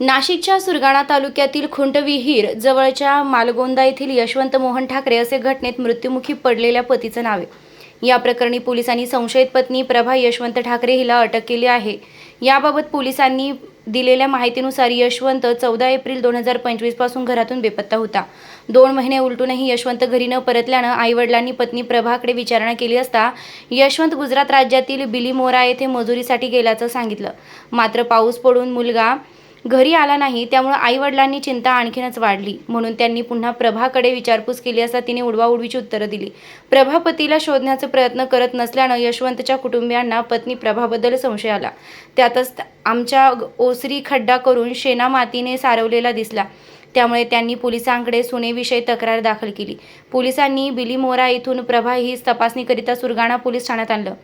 नाशिकच्या सुरगाणा तालुक्यातील खुंटविहीर जवळच्या मालगोंदा येथील यशवंत मोहन ठाकरे असे घटनेत मृत्युमुखी पडलेल्या पतीचं नाव आहे. या प्रकरणी पोलिसांनी संशयित पत्नी प्रभा यशवंत ठाकरे हिला अटक केली आहे. याबाबत पोलिसांनी दिलेल्या माहितीनुसार यशवंत चौदा एप्रिल दोन हजार पंचवीसपासून घरातून बेपत्ता होता. दोन महिने उलटूनही यशवंत घरी न परतल्यानं आईवडिलांनी पत्नी प्रभाकडे विचारणा केली असता यशवंत गुजरात राज्यातील बिलीमोरा येथे मजुरीसाठी गेल्याचं सांगितलं. मात्र पाऊस पडून मुलगा घरी आला नाही त्यामुळे आईवडिलांनी चिंता आणखीनच वाढली. म्हणून त्यांनी पुन्हा प्रभाकडे विचारपूस केली असता तिने उडवाउडवीची उत्तरं दिली. प्रभा पतीला शोधण्याचा प्रयत्न करत नसल्यानं यशवंतच्या कुटुंबियांना पत्नी प्रभाबद्दल संशय आला. त्यातच आमच्या ओसरी खड्डा करून शेना मातीने सारवलेला दिसला. त्यामुळे त्यांनी पोलिसांकडे सुनेविषयी तक्रार दाखल केली. पोलिसांनी बिलीमोरा येथून प्रभा ही तपासणीकरिता सुरगाणा पोलीस ठाण्यात आणलं.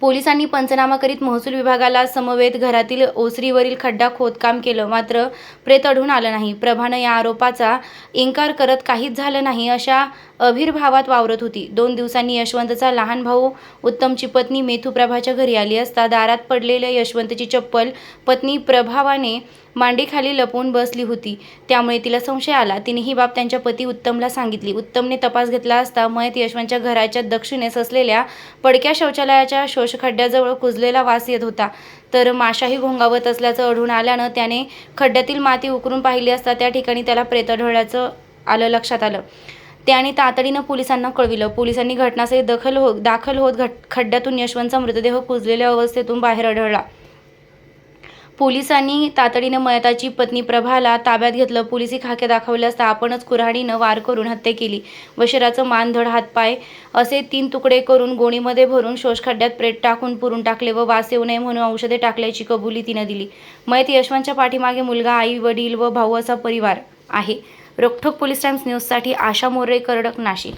पोलिसांनी पंचनामा करीत महसूल विभागाला समवेत घरातील ओसरीवरील खड्डा खोदकाम केलं. मात्र प्रेत आढळून आलं नाही. प्रभानं या आरोपाचा इन्कार करत काहीच झालं नाही अशा अभिर्भावात वावरत होती. दोन दिवसांनी यशवंतचा लहान भाऊ उत्तमची पत्नी मेथू प्रभाच्या घरी आली असता दारात पडलेल्या यशवंतची चप्पल पत्नी प्रभावाने मांडीखाली लपवून बसली होती. त्यामुळे तिला संशय आला. तिने ही बाब त्यांच्या पती उत्तमला सांगितली. उत्तमने तपास घेतला असता मयत यशवंतच्या घराच्या दक्षिणेस असलेल्या पडक्या शौचालयाच्या खड्ड्याजवळ कुजलेला वास येत होता. तर माशाही घोंगावत असल्याचं आढळून आल्यानं त्याने खड्ड्यातील माती उकरून पाहिली असता त्या ठिकाणी त्याला प्रेत आढळल्याचं आलं लक्षात आलं. त्याने तातडीनं पोलिसांना कळविलं. पोलिसांनी घटनास्थळी दखल हो दाखल होत घट खड्ड्यातून यशवंतचा मृतदेह कुजलेल्या अवस्थेतून बाहेर आढळला. पोलिसांनी तातडीनं मयताची पत्नी प्रभाला ताब्यात घेतलं. पोलिसी खाके दाखवले असता आपणच कुऱ्हाडीनं वार करून हत्या केली. व शरीराचं मानधड हातपाय असे तीन तुकडे करून गोणीमध्ये भरून शोषखड्ड्यात प्रेत टाकून पुरून टाकले व वास येऊ नये म्हणून औषधे टाकल्याची कबुली तिनं दिली. मयत यशवंतच्या पाठीमागे मुलगा आई वडील व भाऊ असा परिवार आहे. रोखोक पोलीस टाइम्स न्यूजसाठी आशा मोरे करडक नाशिक.